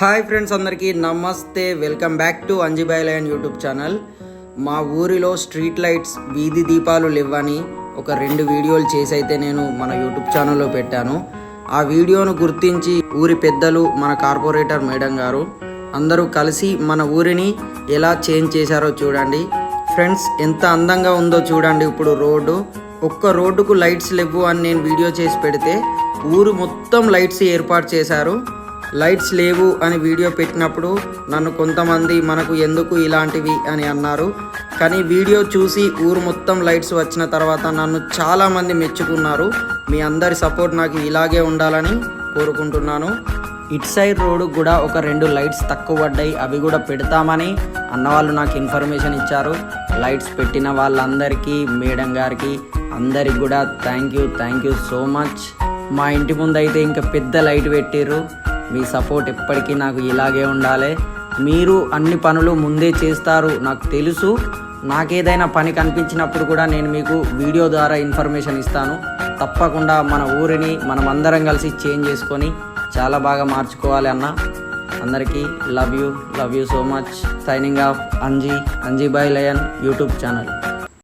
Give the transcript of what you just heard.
Hi friends అందరికీ నమస్తే. Welcome back to Anjibai line YouTube channel. మా ఊరిలో స్ట్రీట్ లైట్స్ వీధి దీపాలు లేవని ఒక రెండు వీడియోలు చేసి అయితే నేను మన యూట్యూబ్ ఛానల్లో పెట్టాను. ఆ వీడియోను గుర్తించి ఊరి పెద్దలు మన కార్పొరేటర్ మేడం గారు అందరూ కలిసి మన ఊరిని ఎలా చేంజ్ చేశారో చూడండి. ఫ్రెండ్స్ ఎంత అందంగా ఉందో చూడండి ఇప్పుడు రోడ్డు. ఒక్క రోడ్డుకు లైట్స్ లేవు అని నేను వీడియో చేసి పెడితే ఊరు మొత్తం లైట్స్ ఏర్పాటు చేశారు. లైట్స్ లేవు అని వీడియో పెట్టినప్పుడు నన్ను కొంతమంది మనకు ఎందుకు ఇలాంటివి అని అన్నారు. కానీ వీడియో చూసి ఊరు మొత్తం లైట్స్ వచ్చిన తర్వాత నన్ను చాలామంది మెచ్చుకున్నారు. మీ అందరి సపోర్ట్ నాకు ఇలాగే ఉండాలని కోరుకుంటున్నాను. ఇట్ సైడ్ రోడ్ కూడా ఒక రెండు లైట్స్ తక్కువ పడ్డాయి అవి కూడా పెడతామని అన్నవాళ్ళు నాకు ఇన్ఫర్మేషన్ ఇచ్చారు. లైట్స్ పెట్టిన వాళ్ళందరికీ మేడం గారికి అందరికి కూడా thank you thank you so much. మా ఇంటి ముందు అయితే ఇంకా పెద్ద లైట్ పెట్టిర్రు. మీ సపోర్ట్ ఎప్పటికీ నాకు ఇలాగే ఉండాలి. మీరు అన్ని పనులు ముందే చేస్తారు నాకు తెలుసు. నాకేదైనా పని కనిపించినప్పుడు కూడా నేను మీకు వీడియో ద్వారా ఇన్ఫర్మేషన్ ఇస్తాను. తప్పకుండా మన ఊరిని మనం అందరం కలిసి చేంజ్ చేసుకొని చాలా బాగా మార్చుకోవాలి అన్న. అందరికీ love you love you so much. Signing off Anji Anji by lion YouTube channel.